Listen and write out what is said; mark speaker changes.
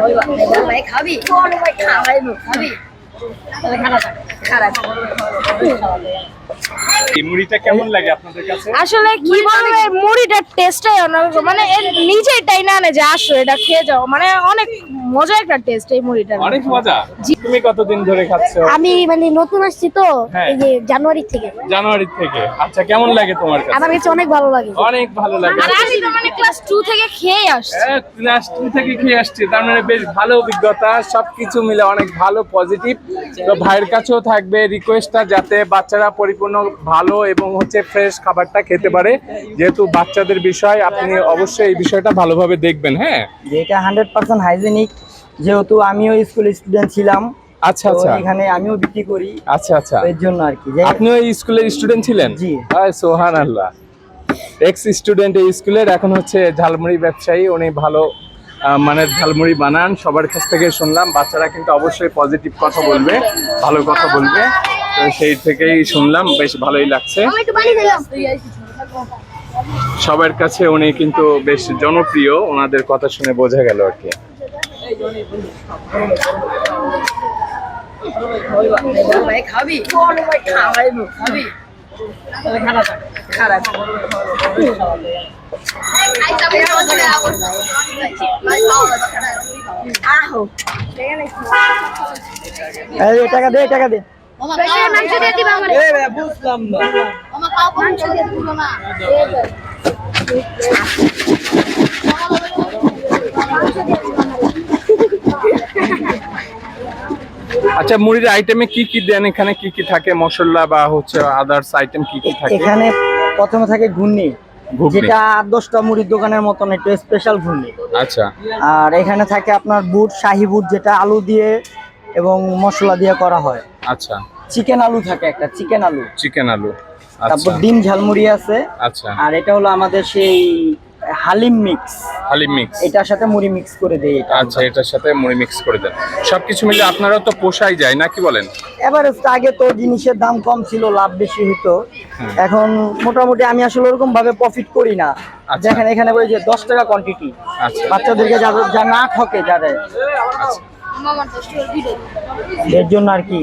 Speaker 1: ভাই খাবি খাওয়াই খাবি থাক খারাপ
Speaker 2: এই মুড়িটা কেমন লাগে আপনাদের কাছে?
Speaker 3: আসলে কি বলব এই মুড়িটার টেস্টটাই অন্যরকম। মানে এর নিজেই টাই না যে আসো এটা খেয়ে যাও। মানে অনেক মজা একটা টেস্ট এই মুড়িটার
Speaker 2: অনেক মজা? তুমি কতদিন ধরে খাচ্ছ?
Speaker 1: আমি মানে নতুন আসছি তো
Speaker 2: হ্যাঁ।
Speaker 1: এই যে জানুয়ারি থেকে।
Speaker 2: জানুয়ারি থেকে। আচ্ছা কেমন লাগে তোমার কাছে?
Speaker 1: আমার কাছে অনেক ভালো লাগে।
Speaker 2: অনেক ভালো লাগে।
Speaker 3: আর আমি তো মানে ক্লাস টু থেকে খেয়ে আসছি।
Speaker 2: ক্লাস টু থেকে খেয়ে আসছি। তার মানে বেশ ভালো অভিজ্ঞতা। সবকিছু মিলে অনেক ভালো পজিটিভ তো ভাইয়ের কাছেও থাকবে রিকোয়েস্টটা যাতে বাচ্চারা পরিপূর্ণ ভালো এবং হচ্ছে ফ্রেশ খাবারটা খেতে পারে। যেহেতু বাচ্চাদের বিষয় আপনি অবশ্যই এই বিষয়টা ভালোভাবে দেখবেন হ্যাঁ?
Speaker 4: এটা হান্ড্রেড পার্সেন্ট হাইজেনিক যেহেতু আমিও স্কুল স্টুডেন্ট ছিলাম
Speaker 2: আচ্ছা আচ্ছা।
Speaker 4: এখানে আমিও বিক্রি করি।
Speaker 2: আচ্ছা আচ্ছা।
Speaker 4: এর জন্য আর কি।
Speaker 2: আপনিও স্কুলের স্টুডেন্ট ছিলেন?
Speaker 4: জি।
Speaker 2: সোহান আল্লাহ এক্স স্টুডেন্ট এই স্কুলের এখন হচ্ছে ঝালমুড়ি ব্যবসায়ী উনি ভালো মানের ঝালমুড়ি বানান। সবার কাছ থেকে শুনলাম বাচ্চারা কিন্তু অবশ্যই পজিটিভ কথা বলবে ভালো কথা বলবে। সেই থেকেই শুনলাম বেশ ভালোই লাগছে। সবার কাছে উনি কিন্তু বেশ জনপ্রিয় ওনাদের কথা শুনে বোঝা গেল আর কি।
Speaker 4: টাকা দে টাকা দে।
Speaker 1: মাংস দিয়ে দিবা আমার।
Speaker 4: বুঝলাম না।
Speaker 1: মাংস দিয়ে দিবা। না।
Speaker 2: আচ্ছা মুড়ির আইটেমে কি কি দেন এখানে? কি কি থাকে? মশলা বা হচ্ছে আদার্স আইটেম কি কি থাকে?
Speaker 4: এখানে প্রথমে থাকে ঘূর্ণি
Speaker 2: ঘুগনি।
Speaker 4: যেটা আট দশটা মুড়ির দোকানের মতন একটু স্পেশাল ঘূর্ণি।
Speaker 2: আচ্ছা।
Speaker 4: আর এখানে থাকে আপনার বুট শাহি বুট যেটা আলু দিয়ে এবং মশলা দিয়ে করা হয়।
Speaker 2: আচ্ছা।
Speaker 4: চিকেন আলু থাকে একটা চিকেন আলু।
Speaker 2: চিকেন আলু আচ্ছা।
Speaker 4: তারপর ডিম ঝালমুড়ি আছে।
Speaker 2: আচ্ছা।
Speaker 4: আর এটা হলো আমাদের সেই হালিম মিক্স।
Speaker 2: হালিম মিক্স।
Speaker 4: এটার সাথে মুড়ি মিক্স করে দেই এটা
Speaker 2: আচ্ছা এটার সাথে মুড়ি মিক্স করে দেন। সবকিছু মিলে আপনারাও তো পোষাই যায় নাকি বলেন?
Speaker 4: এবারে আগে তো জিনিসের দাম কম ছিল লাভ বেশি হতো এখন মোটামুটি আমি আসলে ওরকম ভাবে প্রফিট করি না।
Speaker 2: আচ্ছা।
Speaker 4: দেখেন এখানে ওই যে দশ টাকা কোয়ান্টিটি
Speaker 2: আচ্ছা।
Speaker 4: বাচ্চাদেরকে যাদের যা না ঠকে যাদের। এর জন্য আর কি?